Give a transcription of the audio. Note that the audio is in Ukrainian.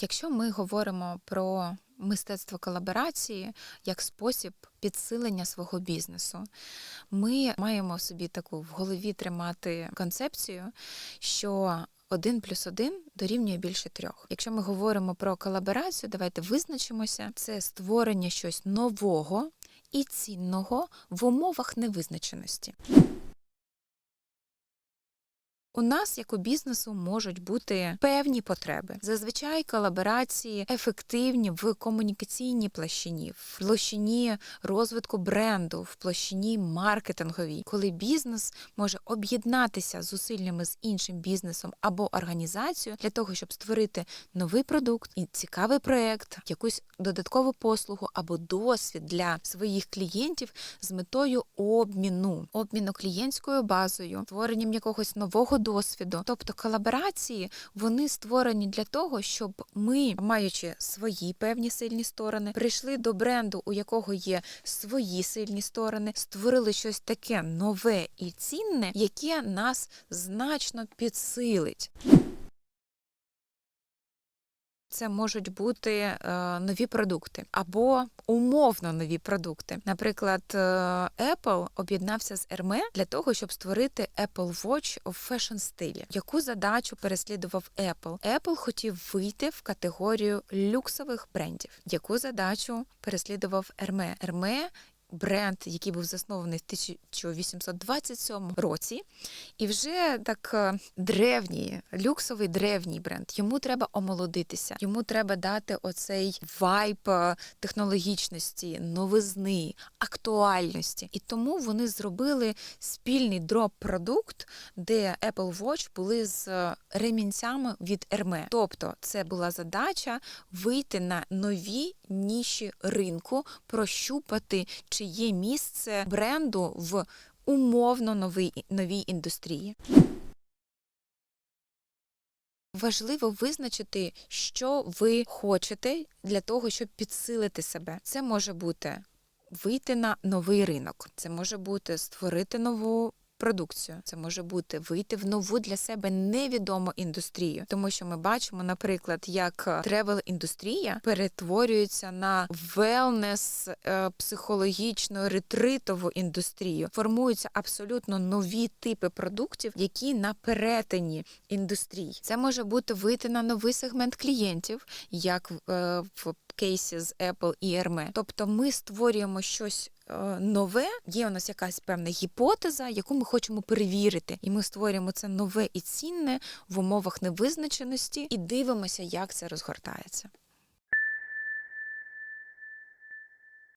Якщо ми говоримо про мистецтво колаборації як спосіб підсилення свого бізнесу, ми маємо собі таку в голові тримати концепцію, що один плюс один дорівнює більше трьох. Якщо ми говоримо про колаборацію, давайте визначимося. Це створення щось нового і цінного в умовах невизначеності. У нас, як у бізнесу, можуть бути певні потреби. Зазвичай колаборації ефективні в комунікаційній площині, в площині розвитку бренду, в площині маркетинговій, коли бізнес може об'єднатися зусиллями з іншим бізнесом або організацією для того, щоб створити новий продукт і цікавий проект, якусь додаткову послугу або досвід для своїх клієнтів з метою обміну, обміну клієнтською базою, створенням якогось нового досвіду. Тобто колаборації вони створені для того, щоб ми, маючи свої певні сильні сторони, прийшли до бренду, у якого є свої сильні сторони, створили щось таке нове і цінне, яке нас значно підсилить. Це можуть бути е, нові продукти або умовно нові продукти. Наприклад, е, Apple об'єднався з Hermé для того, щоб створити Apple Watch в фешн стилі. Яку задачу переслідував Apple? Apple хотів вийти в категорію люксових брендів. Яку задачу переслідував Hermé? Hermé бренд, який був заснований в 1827 році, і вже так е, древній, люксовий древній бренд. Йому треба омолодитися, йому треба дати оцей вайб е, технологічності, новизни, актуальності. І тому вони зробили спільний дроп-продукт, де Apple Watch були з е, ремінцями від Hermé. Тобто, це була задача вийти на нові ніші ринку, прощупати, чи є місце бренду в умовно новій, новій індустрії. Важливо визначити, що ви хочете для того, щоб підсилити себе. Це може бути вийти на новий ринок, це може бути створити нову продукцію. Це може бути вийти в нову для себе невідому індустрію, тому що ми бачимо, наприклад, як тревел індустрія перетворюється на велнес психологічно ретритову індустрію. Формуються абсолютно нові типи продуктів, які на перетині індустрій. Це може бути вийти на новий сегмент клієнтів, як е, в кейсі з Apple і Hermé. Тобто ми створюємо щось нове, є у нас якась певна гіпотеза, яку ми хочемо перевірити, і ми створюємо це нове і цінне в умовах невизначеності і дивимося, як це розгортається.